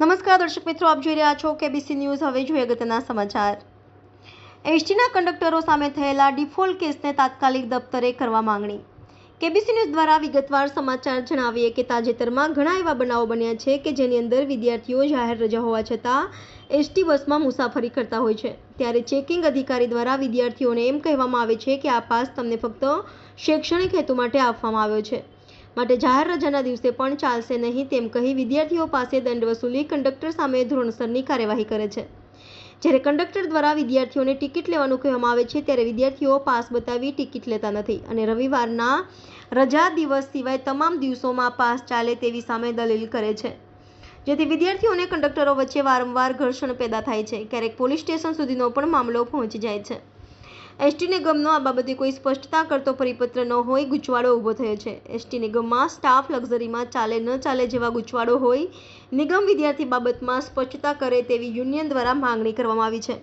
નમસ્કાર દર્શક મિત્રો, આપ જોઈ રહ્યા છો કેબીસી ન્યૂઝ હવે જોઈએ અગત્યના સમાચાર. એસટીના કંડક્ટરો સામે થયેલા ડિફોલ્ટ કેસને તાત્કાલિક દફતરે કરવા માંગણી. કેબીસી ન્યૂઝ દ્વારા વિગતવાર સમાચાર જણાવીએ કે તાજેતરમાં ઘણા એવા બનાવો બન્યા છે કે જેની અંદર વિદ્યાર્થીઓ જાહેર રજા હોવા છતાં એસટી બસમાં મુસાફરી કરતા હોય છે. ત્યારે ચેકિંગ અધિકારી દ્વારા વિદ્યાર્થીઓને એમ કહેવામાં આવે છે કે આ પાસ તમને ફક્ત શૈક્ષણિક હેતુ માટે આપવામાં આવ્યો છે. માટે જાહેર રજાના દિવસે પણ ચાલશે નહીં તેમ કહી વિદ્યાર્થીઓ પાસે દંડ વસૂલી કંડક્ટર સામે ધોરણસરની કાર્યવાહી કરે છે. જ્યારે કંડક્ટર દ્વારા વિદ્યાર્થીઓને ટિકિટ લેવાનું કહેવામાં આવે છે, ત્યારે વિદ્યાર્થીઓ પાસ બતાવી ટિકિટ લેતા નથી અને રવિવારના રજા દિવસ સિવાય તમામ દિવસોમાં પાસ ચાલે તેવી સામે દલીલ કરે છે. જેથી વિદ્યાર્થીઓને કંડક્ટરો વચ્ચે વારંવાર ઘર્ષણ પેદા થાય છે. ક્યારેક પોલીસ સ્ટેશન સુધીનો પણ મામલો પહોંચી જાય છે. એસટી નિગમનો આ બાબતે કોઈ સ્પષ્ટતા કરતો પરિપત્ર ન હોય, ગૂંચવાડો ઊભો થયો છે. એસટી નિગમમાં સ્ટાફ લક્ઝરીમાં ચાલે ન ચાલે જેવા ગૂંચવાડો હોય, નિગમ વિદ્યાર્થી બાબતમાં સ્પષ્ટતા કરે તેવી યુનિયન દ્વારા માંગણી કરવામાં આવી છે.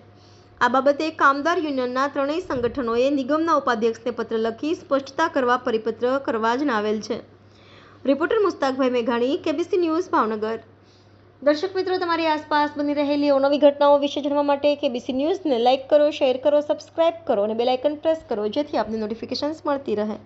આ બાબતે કામદાર યુનિયનના ત્રણેય સંગઠનોએ નિગમના ઉપાધ્યક્ષને પત્ર લખી સ્પષ્ટતા કરવા પરિપત્ર કરવા જણાવેલ છે. રિપોર્ટર મુસ્તાકભાઈ મેઘાણી, કેબીસી ન્યૂઝ ભાવનગર. દર્શક મિત્રો, તમારી આસપાસ બની રહેલી અવનવી ઘટનાઓ વિશે જાણવા માટે કેબીસી ન્યૂઝને લાઇક કરો શેર કરો સબસ્ક્રાઇબ કરો અને બેલ આઇકન પ્રેસ કરો, જેથી આપને નોટિફિકેશન્સ મળતી રહે.